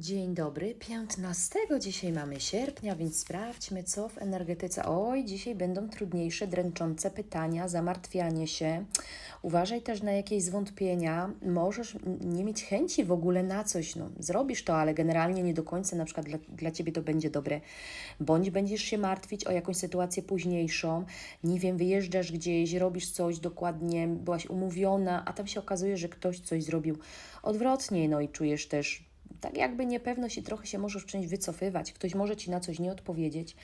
Dzień dobry, 15 dzisiaj mamy sierpnia, więc sprawdźmy, co w energetyce. Oj, dzisiaj będą trudniejsze, dręczące pytania, zamartwianie się. Uważaj też na jakieś zwątpienia. Możesz nie mieć chęci w ogóle na coś. No, zrobisz to, ale generalnie nie do końca na przykład dla, dla Ciebie to będzie dobre. Bądź będziesz się martwić o jakąś sytuację późniejszą. Nie wiem, wyjeżdżasz gdzieś, robisz coś dokładnie, byłaś umówiona, a tam się okazuje, że ktoś coś zrobił odwrotnie, no i czujesz też tak jakby niepewność i trochę się możesz czymś wycofywać. Ktoś może Ci na coś nie odpowiedzieć.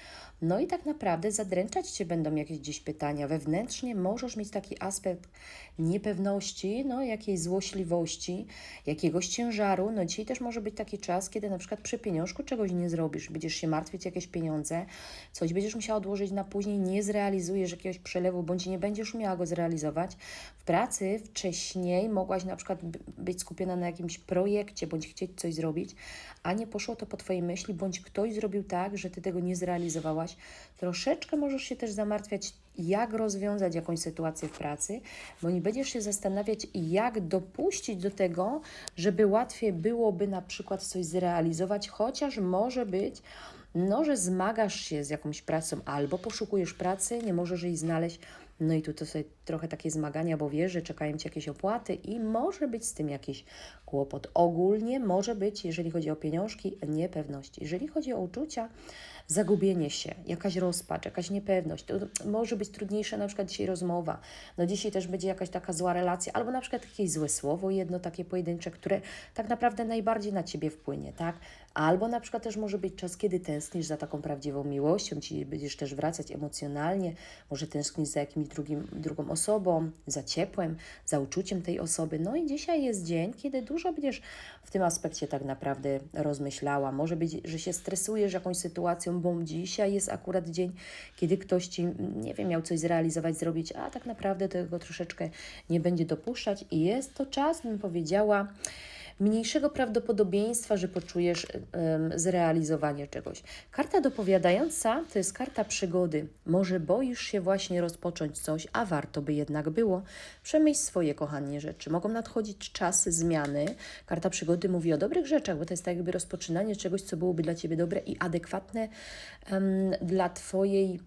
No i tak naprawdę zadręczać Cię będą jakieś gdzieś pytania. Wewnętrznie możesz mieć taki aspekt niepewności, no jakiejś złośliwości, jakiegoś ciężaru. No dzisiaj też może być taki czas, kiedy na przykład przy pieniążku czegoś nie zrobisz, będziesz się martwić jakieś pieniądze, coś będziesz musiała odłożyć na później, nie zrealizujesz jakiegoś przelewu, bądź nie będziesz umiała go zrealizować. W pracy wcześniej mogłaś na przykład by- być skupiona na jakimś projekcie, bądź chcieć coś zrobić, a nie poszło to po Twojej myśli, bądź ktoś zrobił tak, że Ty tego nie zrealizowałaś. Troszeczkę możesz się też zamartwiać, jak rozwiązać jakąś sytuację w pracy, bo nie będziesz się zastanawiać, jak dopuścić do tego, żeby łatwiej byłoby na przykład coś zrealizować, chociaż może być, no, że zmagasz się z jakąś pracą albo poszukujesz pracy, nie możesz jej znaleźć. No i tu to sobie trochę takie zmagania, bo wiesz, że czekają Ci jakieś opłaty i może być z tym jakiś kłopot. Ogólnie może być, jeżeli chodzi o pieniążki, niepewność. Jeżeli chodzi o uczucia, zagubienie się, jakaś rozpacz, jakaś niepewność. To może być trudniejsza na przykład dzisiaj rozmowa. No dzisiaj też będzie jakaś taka zła relacja, albo na przykład jakieś złe słowo, jedno takie pojedyncze, które tak naprawdę najbardziej na Ciebie wpłynie, tak? Albo na przykład też może być czas, kiedy tęsknisz za taką prawdziwą miłością, ci będziesz też wracać emocjonalnie, może tęsknisz za jakimś drugim, drugą osobą, za ciepłem, za uczuciem tej osoby. No i dzisiaj jest dzień, kiedy dużo będziesz w tym aspekcie tak naprawdę rozmyślała. Może być, że się stresujesz jakąś sytuacją, bo dzisiaj jest akurat dzień, kiedy ktoś Ci, nie wiem, miał coś zrealizować, zrobić, a tak naprawdę tego troszeczkę nie będzie dopuszczać i jest to czas, bym powiedziała, mniejszego prawdopodobieństwa, że poczujesz zrealizowanie czegoś. Karta dopowiadająca to jest karta przygody. Może boisz się właśnie rozpocząć coś, a warto by jednak było. Przemyśl swoje, kochanie, rzeczy. Mogą nadchodzić czasy zmiany. Karta przygody mówi o dobrych rzeczach, bo to jest tak jakby rozpoczynanie czegoś, co byłoby dla Ciebie dobre i adekwatne em, dla Twojej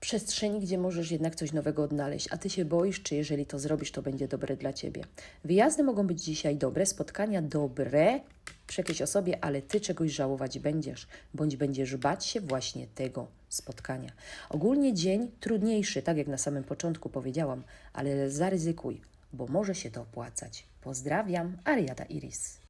przestrzeni, gdzie możesz jednak coś nowego odnaleźć, a ty się boisz, czy jeżeli to zrobisz, to będzie dobre dla ciebie. Wyjazdy mogą być dzisiaj dobre, spotkania dobre przy jakiejś osobie, ale ty czegoś żałować będziesz, bądź będziesz bać się właśnie tego spotkania. Ogólnie dzień trudniejszy, tak jak na samym początku powiedziałam, ale zaryzykuj, bo może się to opłacać. Pozdrawiam, Ariada Iris.